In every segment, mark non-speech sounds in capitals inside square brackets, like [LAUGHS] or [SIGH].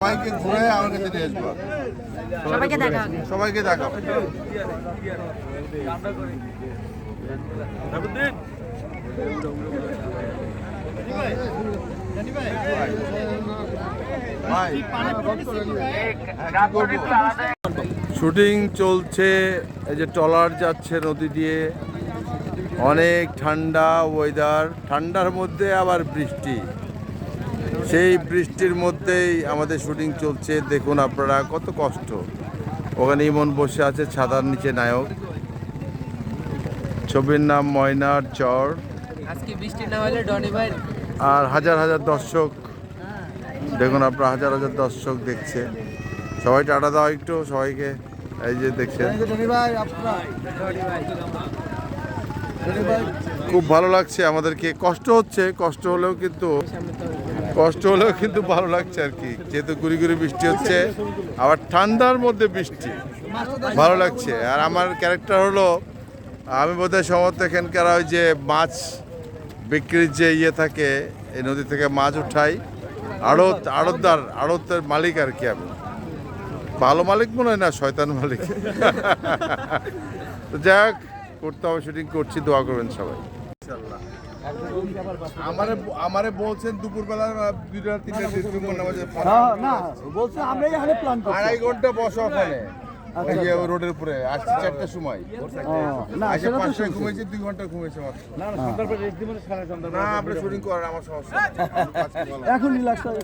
সবাইকে ঘুরে আমার কাছে নিয়ে আসব। সবাইকে দেখা সবাইকে দেখাবো। শুটিং চলছে এই যে ট্রলার যাচ্ছে নদী দিয়ে। অনেক ঠান্ডা ওয়েদার ঠান্ডার মধ্যে আবার বৃষ্টি। সেই বৃষ্টির মধ্যেই আমাদের শুটিং চলছে। দেখুন আপনারা কত কষ্ট। ওখানে ইমন বসে আছে ছাতার নিচে নায়ক। ছবির নাম ময়নার চর। আজকে বৃষ্টি না হলে ডনি ভাই। আর হাজার হাজার দর্শক। দেখুন আপনারা হাজার হাজার দর্শক দেখছে। সবাই টাটা দাও একটু সবাইকে। এই যে দেখছেন। খুব ভালো লাগছে আমাদেরকে। কষ্ট হচ্ছে, কষ্ট হলেও কিন্তু কষ্ট হলেও কিন্তু ভালো লাগছে আর কি। যেহেতু গুড়ি গুড়ি বৃষ্টি হচ্ছে, আবার ঠান্ডার মধ্যে বৃষ্টি। ভালো লাগছে। আর আমার ক্যারেক্টার হলো, আমি বোধহয় সমর্থ এখানকার ওই যে মাছ বিক্রির যে ইয়ে থাকে, এই নদী থেকে মাছ উঠাই। আড়ত, আড়তদার, আড়তের মালিক আর কি আমি। ভালো মালিক মনে হয় না, শয়তান মালিক। [LAUGHS] যাক করতে হবে শুটিং করছি দোয়া করবেন সবাই। আমারে আমারে বলছেন দুপুরবেলা দুইটা তিনটা না বলছে আমরা এখানে প্ল্যান করছি। আড়াই ঘণ্টা বসো ওখানে। রোডের উপরে আসছে চারটার সময়। আসে পাঁচটায় শুনছি। দুই ঘণ্টা ঘুমিয়েছে মাত্র। হ্যাঁ। না আপনি শুটিং করেন আমার সমস্যা? এখন রিল্যাক্স হয়ে।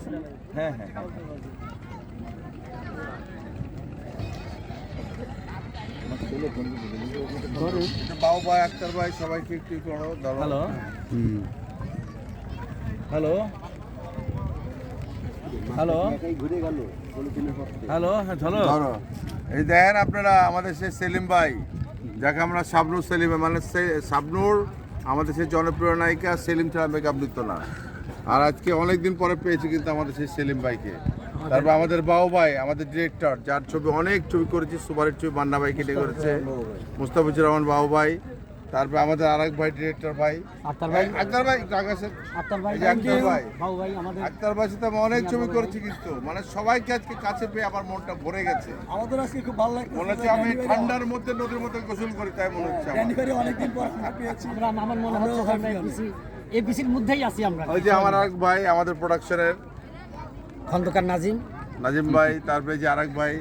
বাবু ভাই আক্তার ভাই সবাইকে একটু করো হ্যালো হ্যালো হ্যালো হ্যালো হ্যাঁ চলো ধরো। এই দেখেন আপনারা আমাদের সেই সেলিম ভাই যাকে আমরা শাবনুর সেলিম মানে সে- শাবনুর আমাদের সেই জনপ্রিয় নায়িকা সেলিম ছাড়া মেকআপ দিত না। আর আজকে অনেক দিন পরে পেয়েছি কিন্তু আমাদের সেই সেলিম ভাইকে। তারপর আমাদের বাউ ভাই আমাদের ডিরেক্টর যার ছবি অনেক ছবি করেছি সুপারের ছবি বান্না ভাই কেটে করেছে। মুস্তাফিজুর রহমান বাউ ভাই তারপর আমাদের আরেক ভাই ডিরেক্টর ভাই। আক্তার ভাই? আক্তার ভাই আক্তার ভাই আক্তার ভাই। বাবু ভাই আমাদের আক্তার ভাই সাথে আমি অনেক ছবি করেছি কিন্তু মানে সবাইকে আজকে কাছে পেয়ে আমার মনটা ভরে গেছে। আমাদের আজকে খুব ভালো লাগছে মনে হচ্ছে আমি ঠান্ডার মধ্যে নদীর মধ্যে গোসল করি তাই মনে হচ্ছে অনেকদিন পর পেয়েছি। আমার মনে হচ্ছে এবিসির মধ্যেই আছি আমরা। ওই যে আমার আরেক ভাই আমাদের প্রোডাকশনের খন্দকার নাজিম। নাজিম ভাই তারপরে যে আরেক ভাই।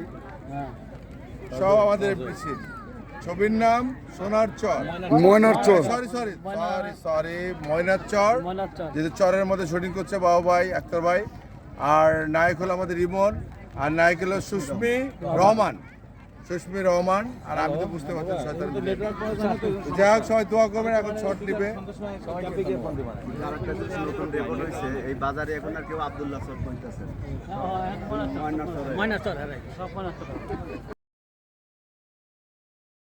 সব আমাদের পিছিয়ে ছবির নাম Sonar Char. Moynar Char. Sorry sorry sorry sorry Moynar Char. যেহেতু চরের মধ্যে শুটিং করছে বাবা ভাই আক্তার ভাই। আর নায়ক হলো আমাদের রিমন আর নায়ক হলো সুস্মি রহমান। সুস্মি রহমান আর আমি তো বুঝতে পারছি শয়তান যাই হোক সবাই দোয়া করবেন এখন শর্ট নিবে। নতুন রেকর্ড হয়েছে এই বাজারে এখন আর কেউ আবদুল্লাহ সর কইতাছে